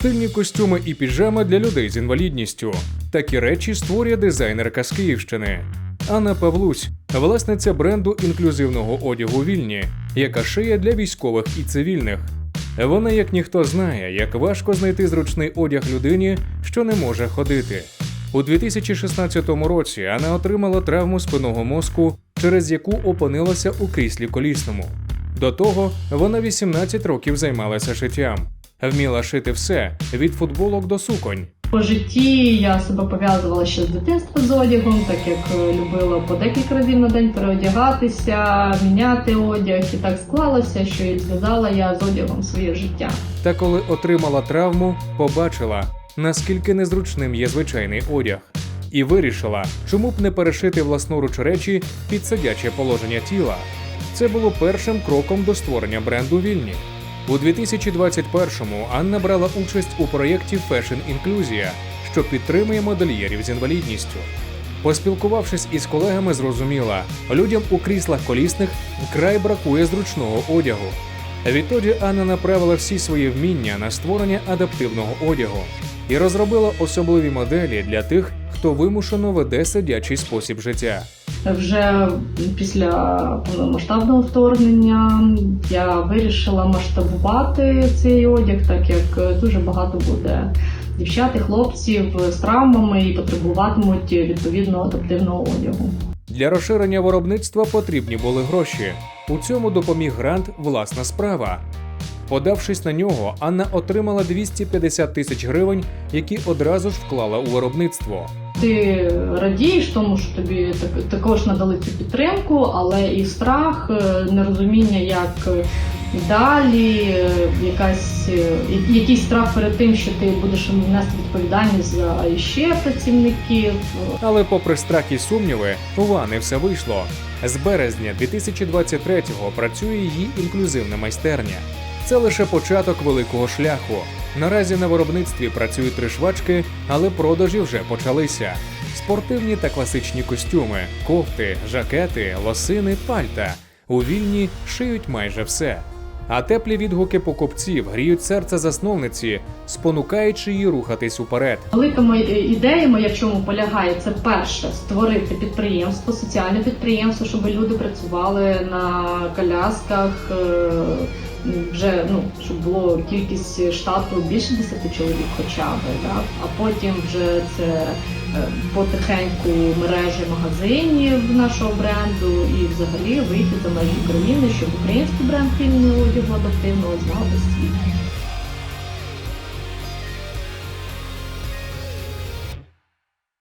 стильні костюми і піджами для людей з інвалідністю. Такі речі створює дизайнерка з Київщини. Анна Павлусь, власниця бренду інклюзивного одягу Вільні, яка шиє для військових і цивільних. Вона, як ніхто знає, як важко знайти зручний одяг людині, що не може ходити. У 2016 році Анна отримала травму спинного мозку, через яку опинилася у кріслі колісному. До того вона 18 років займалася шиттям, вміла шити все від футболок до суконь. По житті я себе пов'язувала ще з дитинства з одягом, так як е, любила по декілька разів на день переодягатися, міняти одяг. І так склалося, що і зв'язала я з одягом своє життя. Та коли отримала травму, побачила, наскільки незручним є звичайний одяг, і вирішила, чому б не перешити власноруч речі під сидяче положення тіла. Це було першим кроком до створення бренду Вільні. У 2021-му Анна брала участь у проєкті Fashion Інклюзія, що підтримує модельєрів з інвалідністю. Поспілкувавшись із колегами, зрозуміла, людям у кріслах колісних вкрай бракує зручного одягу. Відтоді Анна направила всі свої вміння на створення адаптивного одягу і розробила особливі моделі для тих, хто вимушено веде сидячий спосіб життя. Вже після повномасштабного вторгнення я вирішила масштабувати цей одяг, так як дуже багато буде дівчат і хлопців з травмами і потребуватимуть відповідно адаптивного одягу. Для розширення виробництва потрібні були гроші. У цьому допоміг грант Власна справа. Подавшись на нього, Анна отримала 250 тисяч гривень, які одразу ж вклала у виробництво. Ти радієш тому, що тобі так- також надали цю підтримку, але і страх, е, нерозуміння, як е, далі, е, якась якийсь страх перед тим, що ти будеш нести відповідальність за ще працівників. Але, попри страх і сумніви, у Вани все вийшло. З березня 2023-го працює її інклюзивна майстерня. Це лише початок великого шляху. Наразі на виробництві працюють три швачки, але продажі вже почалися. Спортивні та класичні костюми, кофти, жакети, лосини, пальта. У вільні шиють майже все. А теплі відгуки покупців гріють серце засновниці, спонукаючи її рухатись уперед. Велика моя ідея моя в чому полягає, це перше створити підприємство, соціальне підприємство, щоб люди працювали на колясках. е, Вже ну щоб було кількість штату більше 10 чоловік, хоча б да? а потім вже це е, потихеньку мережі магазинів нашого бренду і взагалі вийти за межі України, щоб український бренд вільного одягу адаптивного знав світ.